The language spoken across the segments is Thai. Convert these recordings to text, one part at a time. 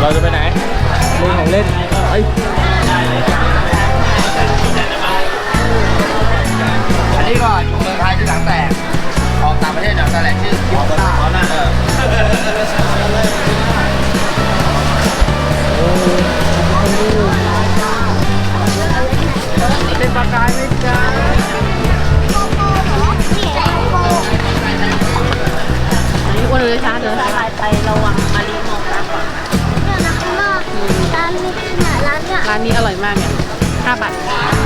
เราจะไปไหนเล่นของเล่นไปอันนี้ก็อยู่เมืองไทยที่หลังแตก ออกต่างประเทศหนังแตกชื่อคิวต้าเออเป็นปากกายไหมจ๊ะอันนี้อ้วนเลยช้าเดินไปไประวังมารีมอง 5บาท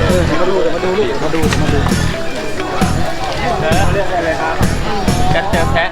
เออมาดูมาดูมาดูมาดูเออเรียกอะไรครับแคทเจอแพะ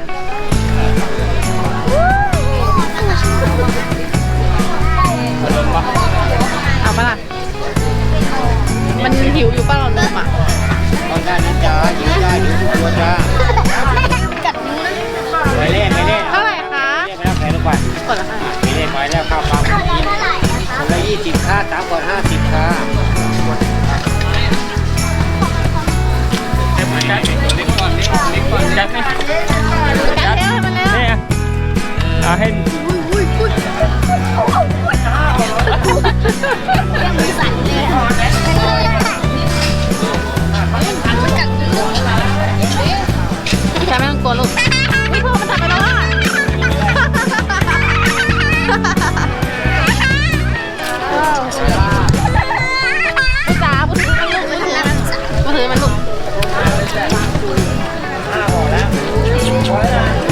พี่จ๋าพูดถึงมันลูกพูดถึงมันพูดถึงมันลูก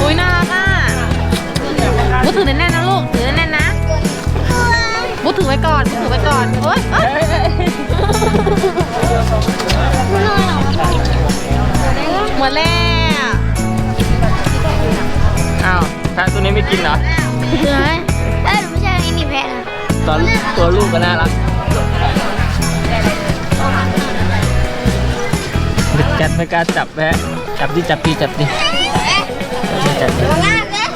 อุ้ยน่ารักอะพูดถือแน่นๆนะลูกถือแน่นๆนะพูดถือไว้ก่อนพูดถือไว้ก่อนเฮ้ยเอ้ยหมดแล้วอ้าวแพะตัวนี้ไม่กินเหรอ เหนื่อย ตอนตัวลูกก็น่ารักจัดไม่กล้าจับแพะจับดิจับดิจับดิจับดิหัวหน้าเนี่ย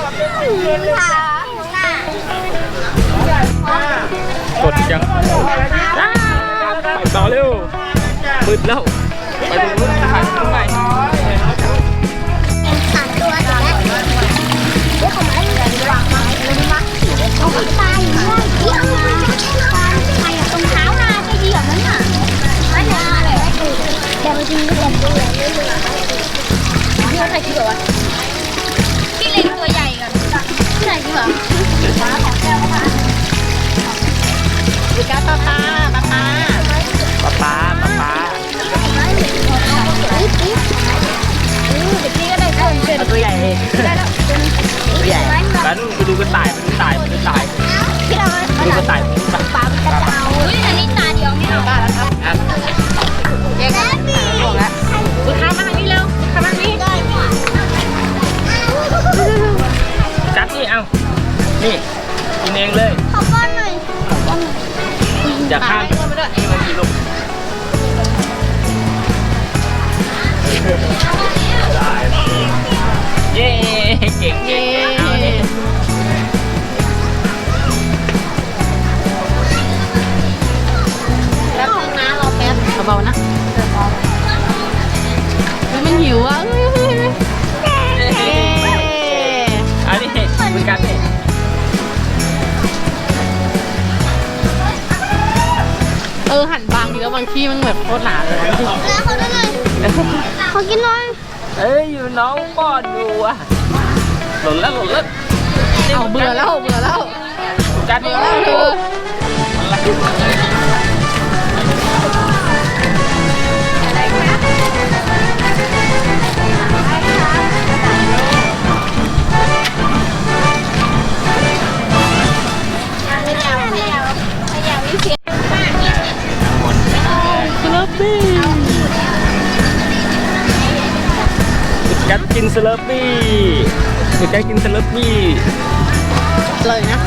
เห็นขาหัวหน้ากดยังอ้าวไปต่อเร็วมืดแล้ว ไปตรงนู้นถ่าย อย่าข้ามให้อ้วนไปด้วยนี่มันมีลูกเย้เก่งเย้เก่งเอาดิแป๊บนึงนะรอแป๊บเบาๆนะเฮ้ยมันหิวอะ เออหันบางทีแล้วบางที่มันแบบโคตรหนาเลยแล้วเขาได้เลยขอกินหน่อยเอ้ยอยู่น้องป้อนอยู่อะหล่นแล้วหล่นแล้วเอาเบื่อแล้วเบื่อแล้วกันเบื่อแล้วเธอ กัดกินสลับปี้กัดกินสลับปี้เลยนะ